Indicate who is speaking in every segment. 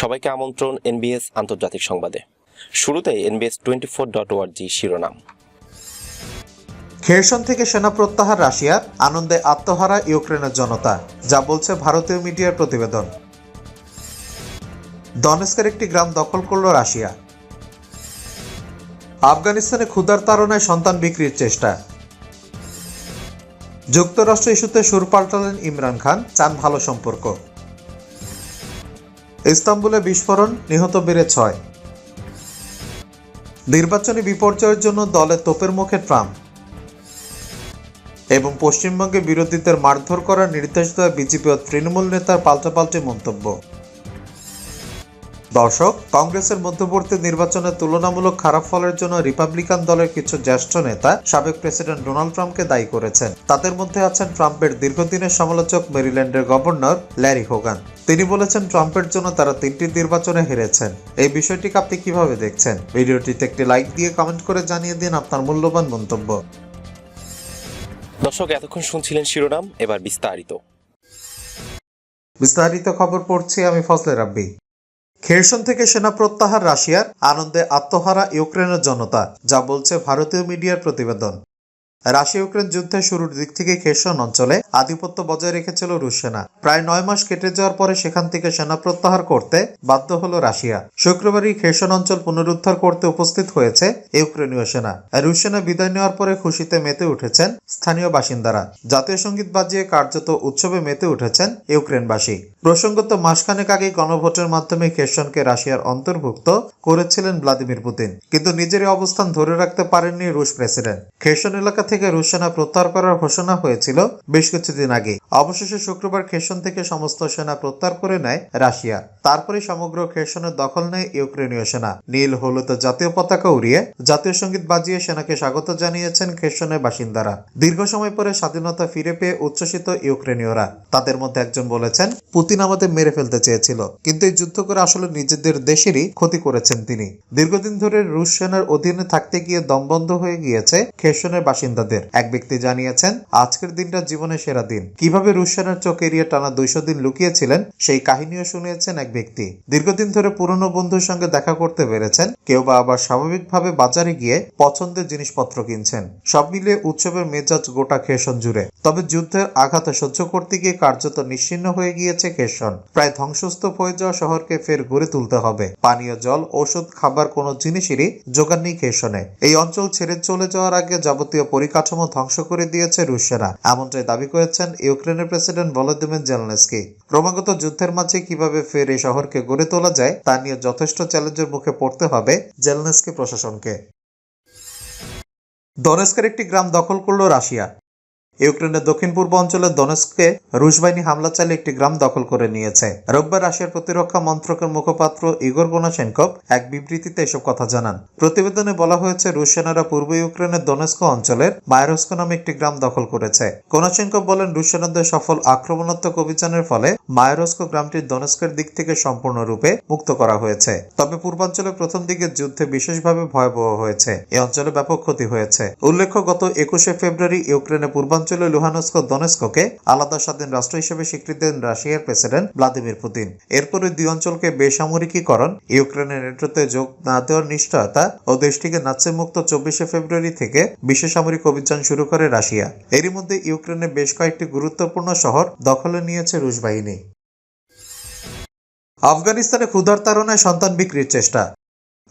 Speaker 1: সবাইকে আমন্ত্রণ এনবিএস আন্তর্জাতিক সংবাদে। শুরুতেই এনবিএস টোয়েন্টি ফোর ডট ওয়ার্জি শিরোনাম।
Speaker 2: খেরসন থেকে সেনা প্রত্যাহার রাশিয়ার আনন্দে আত্মহারা ইউক্রেনের জনতা, যা বলছে ভারতীয় মিডিয়ার প্রতিবেদন। দনেস্কের একটি গ্রাম দখল করল রাশিয়া। আফগানিস্তানে ক্ষুধার তাড়নায় সন্তান বিক্রির চেষ্টা। যুক্তরাষ্ট্র ইস্যুতে সুর পাল্টালেন ইমরান খান, চান ভালো সম্পর্ক। ইস্তাম্বুলে বিস্ফোরণ, নিহত বেড়ে ছয়। নির্বাচনী বিপর্যয়ের জন্য দলে তোপের মুখে ট্রাম্প। এবং পশ্চিমবঙ্গে বিরোধীদের মারধর করার নির্দেশ দেওয়া বিজেপি ও তৃণমূল নেতার পাল্টাপাল্টি মন্তব্য। দর্শক কংগ্রেসের মধ্যবর্তী নির্বাচনে তুলনামূলক খারাপ ফলের জন্য রিপাবলিকান দলের কিছু জ্যেষ্ঠ নেতা সাবেক প্রেসিডেন্ট ডোনাল্ড ট্রাম্পকে দায়ী করেছেন। তাদের মধ্যে আছেন ট্রাম্পের দীর্ঘদিনের সমালোচক মেরিল্যান্ডের গভর্নর ল্যারি হোগান। তিনি বলেছেন ট্রাম্পের জন্য তারা তিনটি নির্বাচনে হেরেছেন। এই বিষয়টিকে আপনি কীভাবে দেখছেন? ভিডিওটিতে একটি লাইক দিয়ে কমেন্ট করে জানিয়ে দিন আপনার মূল্যবান মন্তব্য।
Speaker 1: দর্শক এতক্ষণ শুনছিলেন শিরোনাম এবার বিস্তারিত।
Speaker 2: বিস্তারিত খবর পড়ছি আমি ফজলে রাব্বি। খেরসন থেকে সেনা প্রত্যাহার রাশিয়ার আনন্দে আত্মহারা ইউক্রেনের জনতা যা বলছে ভারতীয় মিডিয়ার প্রতিবেদন। রাশিয়া ইউক্রেন যুদ্ধের শুরুর দিক থেকে খেরসন অঞ্চলে আধিপত্য বজায় রেখেছিল রুশ সেনা। প্রায় নয় মাস কেটে যাওয়ার পরে সেখান থেকে সেনা প্রত্যাহার করতে বাধ্য হলো রাশিয়া। শুক্রবারই খেরসন অঞ্চল পুনরুদ্ধার করতে উপস্থিত হয়েছে ইউক্রেনীয় সেনা। রুশ সেনা বিদায় নেওয়ার পরে খুশিতে মেতে উঠেছেন স্থানীয় বাসিন্দারা। জাতীয় সংগীত বাজিয়ে কার্যত উৎসবে মেতে উঠেছেন ইউক্রেনবাসী। প্রসঙ্গত মাসখানেক আগে গণভোটের মাধ্যমে খেরসনকে রাশিয়ার অন্তর্ভুক্ত করেছিলেন ভ্লাদিমির পুতিন। কিন্তু নিজের অবস্থান ধরে রাখতে পারেননি রুশ প্রেসিডেন্ট। খেরসন এলাকা রুশ সেনা প্রত্যাহার করার ঘোষণা হয়েছিল বেশ কিছুদিন আগে। অবশেষে শুক্রবার খেরসন থেকে সমস্ত সেনা প্রত্যাহার করে নেয় রাশিয়া। তারপরে সমগ্র খেরসনের দখল নেয় ইউক্রেনীয় সেনা। নীল হলুদ জাতীয় পতাকা উড়িয়ে জাতীয় সংগীত বাজিয়ে সেনাকে স্বাগত জানিয়েছেন খেরসনের বাসিন্দারা। দীর্ঘ সময় পরে স্বাধীনতা ফিরে পেয়ে উচ্ছ্বসিত ইউক্রেনীয়রা। তাদের মধ্যে একজন বলেছেন, পুতিন আমাদের মেরে ফেলতে চেয়েছিল, কিন্তু এই যুদ্ধ করে আসলে নিজেদের দেশেরই ক্ষতি করেছেন তিনি। দীর্ঘদিন ধরে রুশ সেনার অধীনে থাকতে গিয়ে দমবন্ধ হয়ে গিয়েছে খেরসনের বাসিন্দাদের এক ব্যক্তি জানিয়েছেন, আজকের দিনটা জীবনের সেরা দিন। কীভাবে রুশ চোখ এড়িয়ে টানা দুইশো দিন লুকিয়েছিলেন, সেই কাহিনীও শুনিয়েছেন এক ব্যক্তি। দীর্ঘদিন ধরে পুরনো বন্ধুর সঙ্গে দেখা করতে পেরেছেন, কেউ বা আবার স্বাভাবিকভাবে বাজারে গিয়ে পছন্দের জিনিসপত্র কিনছেন। সব মিলিয়ে উৎসবের মেজাজ গোটা খেসন জুড়ে। তবে যুদ্ধের আঘাত সহ্য করতে গিয়ে কার্যত নিশ্চিন্ন হয়ে গিয়েছে খেসন প্রায় ধ্বংসস্তূপ হয়ে যাওয়া শহরকে ফের গড়ে তুলতে হবে। পানীয় জল ওষুধ খাবার কোনো জিনিসেরই যোগান নেই খেসনে এই অঞ্চল ছেড়ে চলে যাওয়ার আগে যাবতীয় পরিকাঠামো ধ্বংস করে দিয়েছে রুশিয়ারা। এমনটাই দাবি করেছেন ইউক্রেনের প্রেসিডেন্ট ভলোদিমির জেলনেস্কি। ক্রমাগত যুদ্ধের মাঝে কীভাবে ফের এই শহরকে গড়ে তোলা যায়, তা নিয়ে যথেষ্ট চ্যালেঞ্জের মুখে পড়তে হবে জেলনেস্কি প্রশাসনকে। দনেস্কের একটি গ্রাম দখল করল রাশিয়া। ইউক্রেনের দক্ষিণ পূর্ব অঞ্চলের দনেস্কে রুশ বাহিনী হামলা চালিয়ে একটি গ্রাম দখল করে নিয়েছে। রোববার রাশিয়ার প্রতিরক্ষা মন্ত্রকের মুখপাত্র ইগোর কোনাশেনকভ এক বিবৃতিতে এসব কথা জানান। প্রতিবেদনে বলা হয়েছে, রুশ সেনারা পূর্ব ইউক্রেনের দনেস্ক অঞ্চলের মায়েরস্ক নামে একটি গ্রাম দখল করেছে। কোনাশেনকভ বলেন, রুশ সেনাদের সফল আক্রমণাত্মক অভিযানের ফলে মায়েরস্ক গ্রামটি দনেস্কের দিক থেকে সম্পূর্ণরূপে মুক্ত করা হয়েছে। তবে পূর্বাঞ্চলে প্রথম দিকের যুদ্ধে বিশেষভাবে ভয়াবহ হয়েছে। এই অঞ্চলে ব্যাপক ক্ষতি হয়েছে। উল্লেখ্য, গত একুশে ফেব্রুয়ারি ইউক্রেনের পূর্বাঞ্চলে লুহানস্ক, দনেস্ককে আলাদা স্বাধীন রাষ্ট্র হিসেবে স্বীকৃতি দেন রাশিয়ার প্রেসিডেন্ট ভ্লাদিমির পুতিন। এরপরে দুই অঞ্চলকে বেসামরিকীকরণ, ইউক্রেনের নেতৃত্বে যোগ না দেওয়ার নিশ্চয়তা ও দেশটিকে নাচে মুক্ত চব্বিশে ফেব্রুয়ারি থেকে বিশেষ সামরিক অভিযান শুরু করে রাশিয়া। এরই মধ্যে ইউক্রেনের বেশ কয়েকটি গুরুত্বপূর্ণ শহর দখলে নিয়েছে রুশ বাহিনী। আফগানিস্তানে ক্ষুধার তাড়নায় সন্তান বিক্রির চেষ্টা।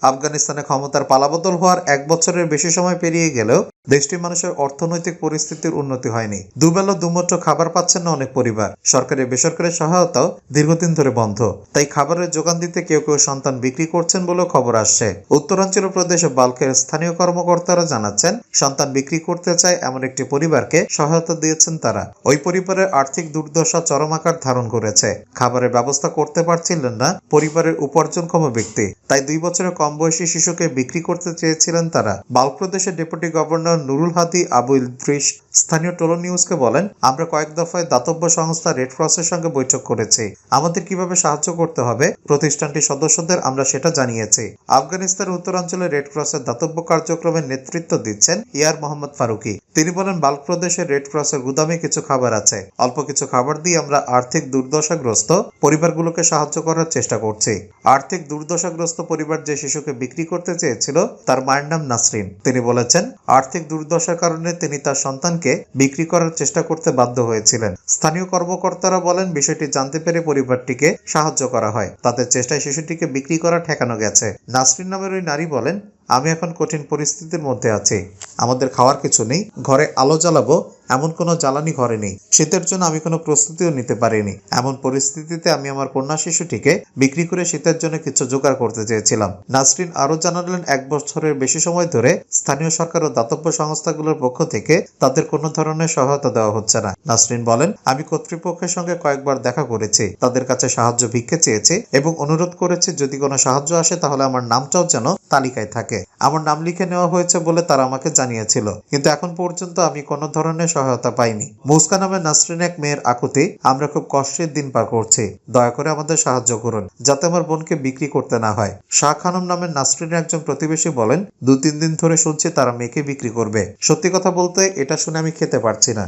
Speaker 2: আফগানিস্তানে ক্ষমতার পালাবদল হওয়ার এক বছরের বেশি সময় পেরিয়ে গেলেও দেশটির মানুষের অর্থনৈতিক পরিস্থিতির উন্নতি হয়নি। দুবেলা দুমুঠো খাবার পাচ্ছেন না অনেক পরিবার। সরকারি বেসরকারি সহায়তাও দীর্ঘদিন ধরে বন্ধ। তাই খাবারের যোগান দিতে কেউ কেউ সন্তান বিক্রি করছেন বলেও খবর আসছে। উত্তরাঞ্চল প্রদেশে বাল্কের স্থানীয় কর্মকর্তারা জানাচ্ছেন, সন্তান বিক্রি করতে চায় এমন একটি পরিবারকে সহায়তা দিয়েছেন তারা। ওই পরিবারের আর্থিক দুর্দশা চরম আকার ধারণ করেছে। খাবারের ব্যবস্থা করতে পারছিলেন না পরিবারের উপার্জনক্ষম ব্যক্তি। তাই দুই বছরের কম বয়সী শিশুকে বিক্রি করতে চেয়েছিলেন তারা। বাল্ক প্রদেশের ডেপুটি গভর্নর নুরুল হাদি আবুল ইদ্রিস স্থানীয় টোলো নিউজকে বলেন, আমরা কয়েক দফায় দাতব্য সংস্থা রেড ক্রসের সঙ্গে বৈঠক করেছি। আমাদের কীভাবে সাহায্য করতে হবে? প্রতিষ্ঠানটির সদস্যদের আমরা সেটা জানিয়েছি। আফগানিস্তানের উত্তরাঞ্চলে রেড ক্রসের দাতব্য কার্যক্রমের নেতৃত্ব দিচ্ছেন ইয়ার মোহাম্মদ ফারুকি। তিনি বলেন, বাল্ক প্রদেশের রেড ক্রসের গুদামে কিছু খাবার আছে। অল্প কিছু খাবার দিয়ে আমরা আর্থিক দুর্দশাগ্রস্ত পরিবারগুলোকে সাহায্য করার চেষ্টা করছি। আর্থিক দুর্দশাগ্রস্ত পরিবার যে শিশুকে বিক্রি করতে চেয়েছিল, তার মায়ের নাম নাসরিন। তিনি বলেছেন, আর্থিক দুর্দশার কারণে তিনি তার সন্তানকে বিক্রি করার চেষ্টা করতে বাধ্য হয়েছিলেন। স্থানীয় কর্মকর্তারা বলেন, বিষয়টি জানতে পেরে পরিবারটিকে সাহায্য করা হয়। তাদের চেষ্টায় শিশুটিকে বিক্রি করা ঠেকানো গেছে। নাসরিন নামের ওই নারী বলেন, আমি এখন কঠিন পরিস্থিতির মধ্যে আছি। আমাদের খাওয়ার কিছু নেই, ঘরে আলো জ্বালাবো এমন কোনো জ্বালানি ঘরে নেই। শীতের জন্য আমি কোনো প্রস্তুতিও নিতে পারিনি। এমন পরিস্থিতিতে আমি আমার কন্যা শিশুটিকে বিক্রি করে শীতের জন্য কিছু জোগাড় করতে চেয়েছিলাম। নাসরিন আরও জানালেন, এক বছরের বেশি সময় ধরে স্থানীয় সরকার ও দাতব্য সংস্থাগুলোর পক্ষ থেকে তাদের কোনো ধরনের সহায়তা দেওয়া হচ্ছে না। নাসরিন বলেন, আমি কর্তৃপক্ষের সঙ্গে কয়েকবার দেখা করেছি। তাদের কাছে সাহায্য ভিক্ষে চেয়েছি এবং অনুরোধ করেছি, যদি কোনো সাহায্য আসে তাহলে আমার নামটাও যেন তালিকায় থাকে। আমার নাম লিখে নেওয়া হয়েছে বলে তারা আমাকে জানিয়েছিল। কিন্তু এখন পর্যন্ত আমি কোনো ধরনের সহায়তা পাইনি। মুস্কান নামে নাসরিন এক মেয়ের আকুতি আমরা খুব কষ্টের দিন পার করছি। দয়া করে আমাদের সাহায্য করুন, যাতে আমার বোনকে বিক্রি করতে না হয়। শাহ খানম নামের নাসরিনের একজন প্রতিবেশী বলেন, দু তিন দিন ধরে শুনছি তারা মেয়েকে বিক্রি করবে। সত্যি কথা বলতে এটা শুনে আমি খেতে পারছি না।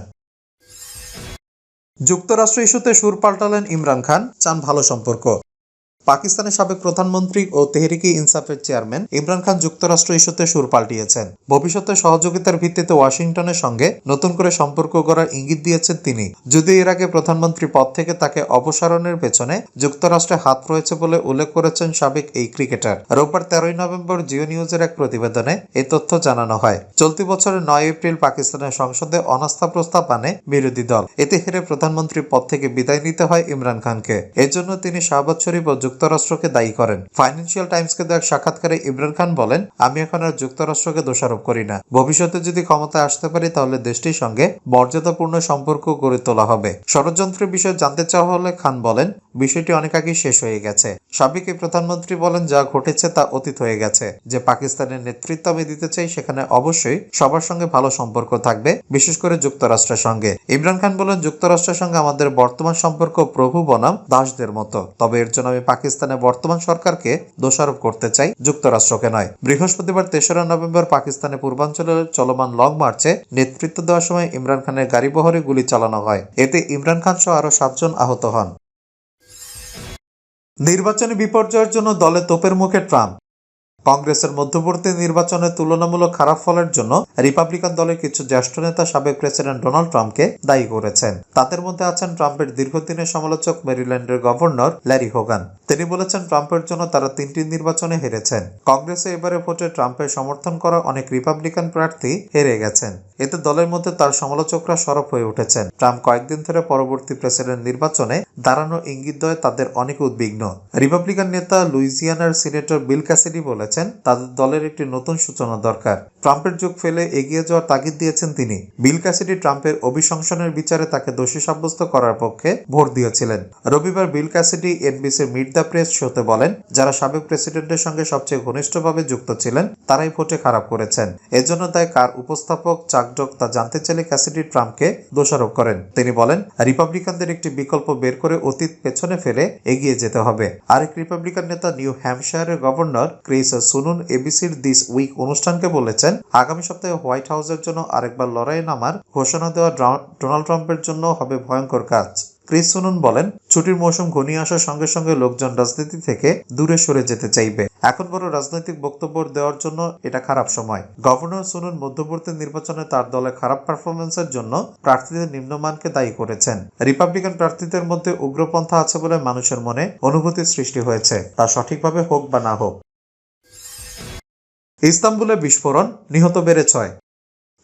Speaker 2: যুক্তরাষ্ট্র ইস্যুতে সুর পাল্টালেন ইমরান খান, চান ভালো সম্পর্ক। পাকিস্তানের সাবেক প্রধানমন্ত্রী ও তেহরিকি ইনসাফের চেয়ারম্যান ইমরান খান যুক্তরাষ্ট্র ইস্যুতে সুর পাল্টিয়েছেন। ভবিষ্যতে সহযোগিতার ভিত্তিতে ওয়াশিংটনের সঙ্গে নতুন করে সম্পর্ক গড়ার ইঙ্গিত দিয়েছেন তিনি। যদি এর আগে প্রধানমন্ত্রী পদ থেকে তাকে অপসারণের পেছনে যুক্তরাষ্ট্রে হাত রয়েছে বলে উল্লেখ করেছেন সাবেক এই ক্রিকেটার। রোববার তেরোই নভেম্বর জিও নিউজের এক প্রতিবেদনে এই তথ্য জানানো হয়। চলতি বছরের নয় এপ্রিল পাকিস্তানের সংসদে অনাস্থা প্রস্তাব আনে বিরোধী দল। এতে হেরে প্রধানমন্ত্রী পদ থেকে বিদায় নিতে হয় ইমরান খানকে। এজন্য তিনি শাহবাজ শরীফ যুক্তরাষ্ট্রকে দায়ী করেন। ফাইন্যান্সিয়াল টাইমসকে দেওয়া সাক্ষাৎকারে ইমরান খান বলেন, আমি এখন আর যুক্তরাষ্ট্রকে দোষারোপ করি না। ভবিষ্যতে যদি ক্ষমতায় আসতে পারি, তাহলে দেশটির সঙ্গে মর্যাদাপূর্ণ সম্পর্ক গড়ে তোলা হবে। ষড়যন্ত্রের বিষয়ে জানতে চাওয়া হলে খান বলেন, বিষয়টি অনেক আগেই শেষ হয়ে গেছে। সাবেক প্রধানমন্ত্রী বলেন, যা ঘটেছে তা অতীত হয়ে গেছে। যে পাকিস্তানের নেতৃত্ব আমি দিতে চাই, সেখানে অবশ্যই সবার সঙ্গে ভালো সম্পর্ক থাকবে, বিশেষ করে যুক্তরাষ্ট্রের সঙ্গে। ইমরান খান বলেন, যুক্তরাষ্ট্রের সঙ্গে আমাদের বর্তমান সম্পর্ক প্রভু বনাম দাসদের মতো। তবে এর জন্য আমি পাকিস্তানের বর্তমান সরকারকে দোষারোপ করতে চাই, যুক্তরাষ্ট্রকে নয়। বৃহস্পতিবার তেসরা নভেম্বর পাকিস্তানের পূর্বাঞ্চলে চলমান লং মার্চে নেতৃত্ব দেওয়ার সময় ইমরান খানের গাড়িবহরে গুলি চালানো হয়। এতে ইমরান খান সহ আরও সাতজন আহত হন। নির্বাচনী বিপর্যয়ের জন্য দলে তোপের মুখে ট্রাম্প। কংগ্রেসের মধ্যবর্তী নির্বাচনে তুলনামূলক খারাপ ফলের জন্য রিপাবলিকান দলের কিছু জ্যেষ্ঠ নেতা সাবেক প্রেসিডেন্ট ডোনাল্ড ট্রাম্পকে দায়ী করেছেন। তাদের মধ্যে আছেন ট্রাম্পের দীর্ঘদিনের সমালোচক মেরিল্যান্ডের গভর্নর ল্যারি হোগান। তিনি বলেছেন, ট্রাম্পের জন্য তারা তিনটি নির্বাচনে হেরেছেন। কংগ্রেসে এবারে ভোটে ট্রাম্পের সমর্থন করা অনেক রিপাবলিকান প্রার্থী হেরে গেছেন। এতে দলের মধ্যে তার সমালোচকরা সরব হয়ে উঠেছেন। ট্রাম্প কয়েকদিন ধরে পরবর্তী প্রেসিডেন্ট নির্বাচনে দাঁড়ানো ইঙ্গিত দেয় তাদের অনেক উদ্বিগ্ন। রিপাবলিকান নেতা লুইজিয়ানার সিনেটর বিল ক্যাসিডি বলেছেন তাদের দলের একটি নতুন সূচনা দরকার। ট্রাম্পের যুগ ফেলে এগিয়ে যাওয়ার তাগিদ দিয়েছেন তিনি। বিল ক্যাসিডি ট্রাম্পের অভিশংসনের বিচারে তাকে দোষী সাব্যস্ত করার পক্ষে ভোট দিয়েছিলেন। রবিবার বিল ক্যাসিডি এনবিসির মিট দ্য প্রেস শোতে বলেন, যারা সাবেক প্রেসিডেন্টের সঙ্গে সবচেয়ে ঘনিষ্ঠভাবে যুক্ত ছিলেন, তারাই ভোটে খারাপ করেছেন। এজন্য তাই কার উপস্থাপক চাকডক তা জানতে চাইলে ক্যাসিডি ট্রাম্পকে দোষারোপ করেন। তিনি বলেন, রিপাবলিকানদের একটি বিকল্প বের করে অতীত পেছনে ফেলে এগিয়ে যেতে হবে। আরেক রিপাবলিকান নেতা নিউ হ্যাম্পশায়ারের গভর্নর ক্রিস সুনুন এবিসির দিস উইক অনুষ্ঠানকে বলেছেন, আগামী সপ্তাহে হোয়াইট হাউসের জন্য আরেকবার লড়াইয়ে নামার ঘোষণা দেওয়া ডোনাল্ড ট্রাম্পের জন্য হবে ভয়ঙ্কর কাজ। ক্রিস সুনুন বলেন, ছুটির মৌসুম ঘনিয়ে আসার সঙ্গে সঙ্গে লোকজন রাজনীতি থেকে দূরে সরে যেতে চাইবে। এখন বড় রাজনৈতিক বক্তব্য দেওয়ার জন্য এটা খারাপ সময়। গভর্নর সুনুন মধ্যবর্তী নির্বাচনে তার দলের খারাপ পারফরমেন্সের জন্য প্রার্থীদের নিম্নমানকে দায়ী করেছেন। রিপাবলিকান প্রার্থীদের মধ্যে উগ্রপন্থা আছে বলে মানুষের মনে অনুভূতি সৃষ্টি হয়েছে। তা সঠিকভাবে হোক বা না হোক ইস্তাম্বুলে বিস্ফোরণ নিহত বেড়ে ছয়।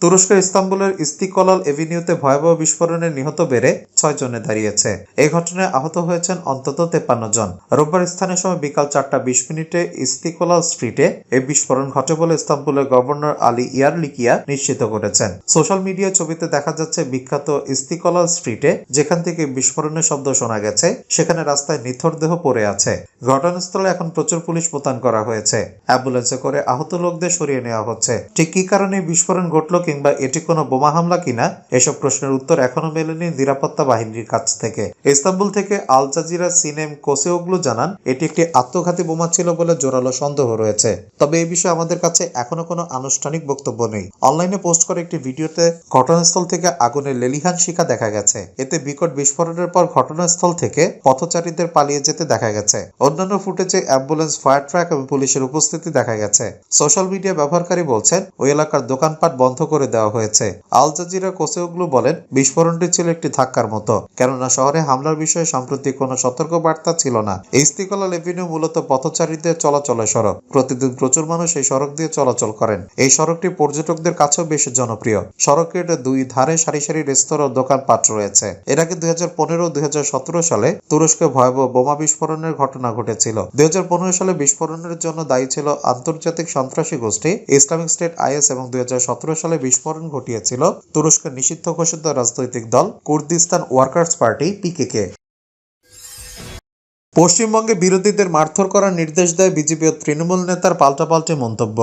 Speaker 2: তুরস্কের ইস্তাম্বুলের ইস্তিকলাল এভিনিউতে ভয়াবহ বিস্ফোরণে নিহত বেড়ে ছয় জনে দাঁড়িয়েছে। এই ঘটনায় আহত হয়েছেন অন্তত তেপান্ন জন। রোববার স্থানীয় সময় বিকাল চারটা বিশ মিনিটে ইস্তিকলাল স্ট্রিটে এই বিস্ফোরণ ঘটে বলে ইস্তাম্বুলের গভর্নর আলী ইয়ারলিকিয়া নিশ্চিত করেছেন। সোশ্যাল মিডিয়া ছবিতে দেখা যাচ্ছে বিখ্যাত ইস্তিকলাল স্ট্রিটে যেখান থেকে বিস্ফোরণের শব্দ শোনা গেছে, সেখানে রাস্তায় নিথর দেহ পড়ে আছে। ঘটনাস্থলে এখন প্রচুর পুলিশ মোতায়েন করা হয়েছে। অ্যাম্বুলেন্সে করে আহত লোকদের সরিয়ে নেওয়া হচ্ছে। ঠিক কি কারণে বিস্ফোরণ ঘটলো কিংবা এটি কোনো বোমা হামলা কিনা, এসব প্রশ্নের উত্তর এখনও মেলেনি নিরাপত্তা বাহিনীর কাছ থেকে। ইস্তাম্বুল থেকে আল জাজিরা সিনেম কোসেওগলু জানান, এটি একটি আত্মঘাতী বোমা ছিল বলে জোরালো সন্দেহ রয়েছে। তবে এই বিষয়ে আমাদের কাছে এখনও কোনো আনুষ্ঠানিক বক্তব্য নেই। অনলাইনে পোস্ট করে একটি ভিডিওতে ঘটনাস্থল থেকে আগুনের লেলিহান শিখা দেখা গেছে। এতে বিকট বিস্ফোরণের পর ঘটনাস্থল থেকে পথচারীদের পালিয়ে যেতে দেখা গেছে। অন্যান্য ফুটেজে অ্যাম্বুলেন্স, ফায়ার ট্রাক এবং পুলিশের উপস্থিতি দেখা গেছে। সোশ্যাল মিডিয়া ব্যবহারকারী বলছেন, ওই এলাকার দোকানপাট বন্ধ করে দেওয়া হয়েছে। আল জাজিরা কোসেওগলু বলেন, বিস্ফোরণটি ছিল একটি ধাক্কার মতো। কেননা শহরে হামলার বিষয়ে সম্প্রতি কোনো সতর্ক বার্তা ছিল না। ইস্তিকলাল এভিনিউ মূলত পথচারীদের চলাচলের সড়ক। প্রতিদিন প্রচুর মানুষ এই সড়ক দিয়ে চলাচল করেন। এই সড়কটি পর্যটকদের কাছেও বেশ জনপ্রিয়। সড়কের দুই ধারে সারি সারি রেস্তোরাঁ ও দোকানপাট রয়েছে। এর আগে দুই হাজার পনেরো দুই হাজার সতেরো সালে তুরস্কে ভয়াবহ বোমা বিস্ফোরণের ঘটনা ঘটেছিল। দুই হাজার পনেরো সালে বিস্ফোরণের জন্য দায়ী ছিল আন্তর্জাতিক সন্ত্রাসী গোষ্ঠী ইসলামিক স্টেট আইএস এবং দুই হাজার সতেরো সালে বিস্ফোরণ ঘটিয়েছিল তুরস্কের নিষিদ্ধ ঘোষিত রাজনৈতিক দল কুর্দিস্তান ওয়ার্কার্স পার্টি, পিকেকে। পশ্চিমবঙ্গে বিরোধীদের মারধর করার নির্দেশ দেয় বিজেপি ও তৃণমূল নেতার পাল্টাপাল্টি মন্তব্য।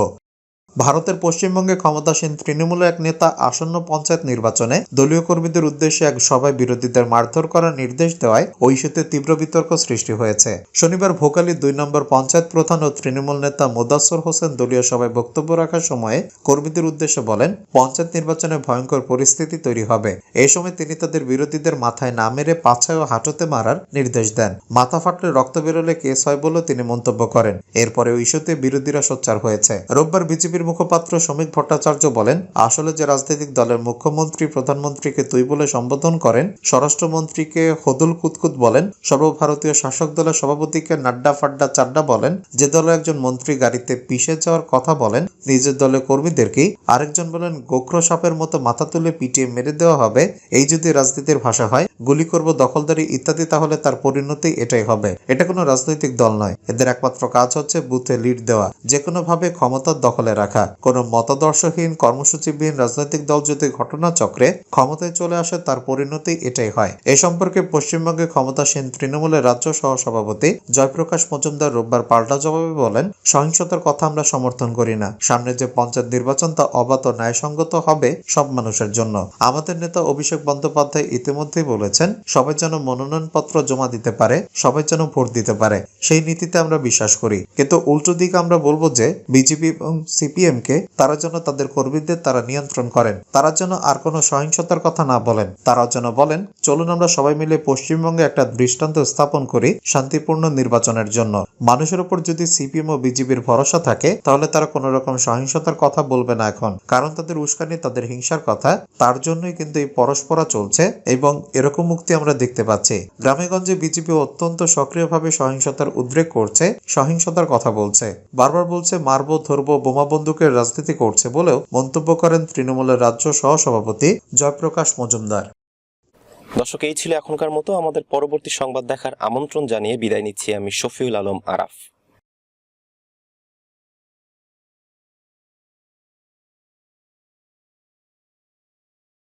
Speaker 2: ভারতের পশ্চিমবঙ্গে ক্ষমতাসীন তৃণমূলের এক নেতা আসন্ন পঞ্চায়েত নির্বাচনে দলীয় কর্মীদের উদ্দেশ্যে এক সভায় বিরোধীদের মারধর করার নির্দেশ দেওয়ায় ওই ইস্যুতে তীব্র বিতর্ক সৃষ্টি হয়েছে। শনিবার ভোকালীর দুই নম্বর পঞ্চায়েত প্রধান ও তৃণমূল নেতা মোদাসর হোসেন দলীয় সভায় বক্তব্য রাখার সময়ে কর্মীদের উদ্দেশ্যে বলেন, পঞ্চায়েত নির্বাচনে ভয়ঙ্কর পরিস্থিতি তৈরি হবে। এই সময় তিনি তাদের বিরোধীদের মাথায় না মেরে পাছায় ও হাঁটুতে মারার নির্দেশ দেন। মাথা ফাটলে রক্ত বেরোলে কেস হয় বলেও তিনি মন্তব্য করেন। এরপরে ওই ইস্যুতে বিরোধীরা সোচ্চার হয়েছে। রোববার বিজেপির মুখপাত্র শ্রমিক ভট্টাচার্য বলেন, আসলে যে রাজনৈতিক দলের মুখ্যমন্ত্রী প্রধানমন্ত্রীকে তুই বলে সম্বোধন করেন, স্বরাষ্ট্রমন্ত্রীকে হদুল কুতকুত বলেন, সর্বভারতীয় শাসক দলের সভাপতিকে নাড্ডা ফাড্ডা চাড্ডা বলেন, যে দলের একজন মন্ত্রী গাড়িতে পিষে যাওয়ার কথা বলেন, নিজের দলের কর্মীদেরকেই আরেকজন বলেন, গোখর সাপের মতো মাথা তুলে পিটিয়ে মেরে দেওয়া হবে, এই যদি রাজনীতির ভাষা হয় গুলি করব দখলদারি ইত্যাদি, তাহলে তার পরিণতি এটাই হবে। এটা কোনো রাজনৈতিক দল নয়। এদের একমাত্র কাজ হচ্ছে বুথে লিড দেওয়া। যে কোনো ভাবে ক্ষমতার দখলে রাখা। কোনো মতাদর্শহীন, কর্মসূচিবিহীন রাজনৈতিক দল যদি ঘটনাচক্রে ক্ষমতায় চলে আসে, তার পরিণতি এটাই হয়। এ সম্পর্কে পশ্চিমবঙ্গে ক্ষমতাসীন তৃণমূলের রাজ্য সহ সভাপতি জয়প্রকাশ মজুমদার রোববার পাল্টা জবাবে বলেন, সহিংসতার কথা আমরা সমর্থন করি না। সামনে যে পঞ্চায়েত নির্বাচন, তা অবাধ ও ন্যায়সঙ্গত হবে সব মানুষের জন্য। আমাদের নেতা অভিষেক বন্দ্যোপাধ্যায় ইতিমধ্যেই বলেছেন সবাই যেন মনোনয়নপত্র জমা দিতে পারে, সবাই যেন ভোট দিতে পারে, সেই নীতিতে আমরা বিশ্বাস করি। কিন্তু উল্টো দিকে আমরা বলব যে, বিজেপি এবং সিপিএম কে তারা যেন তাদের কর্মীদের তারা নিয়ন্ত্রণ করেন, তারা যেন আর কোনো সহিংসতার কথা না বলেন তারা যেন বলেন, চলুন আমরা সবাই মিলে পশ্চিমবঙ্গে একটা দৃষ্টান্ত স্থাপন করি শান্তিপূর্ণ নির্বাচনের জন্য। মানুষের উপর যদি সিপিএম ও বিজেপির ভরসা থাকে, তাহলে তারা কোনো রকম সহিংসতার কথা বলবে না এখন। কারণ তাদের উস্কানি, তাদের হিংসার কথা, তার জন্যই কিন্তু এই পরস্পরা চলছে এবং এরকম মুক্তি আমরা দেখতে পাচ্ছি। গ্রামেগঞ্জে বিজেপি অত্যন্ত সক্রিয়ভাবে সহিংসতার উদ্রেক করছে, সহিংসতার কথা বলছে। বারবার বলছে, মারবো, ধরবো, বোমা বন্দুকের রাজনীতি করছে বলেও মন্তব্য করেন তৃণমূলের রাজ্য সহ সভাপতি জয়প্রকাশ মজুমদার।
Speaker 1: দর্শক, এই ছিল এখনকার মতো। আমাদের পরবর্তী সংবাদ দেখার আমন্ত্রণ জানিয়ে বিদায় নিচ্ছি আমি শফিউল আলম আরাফ।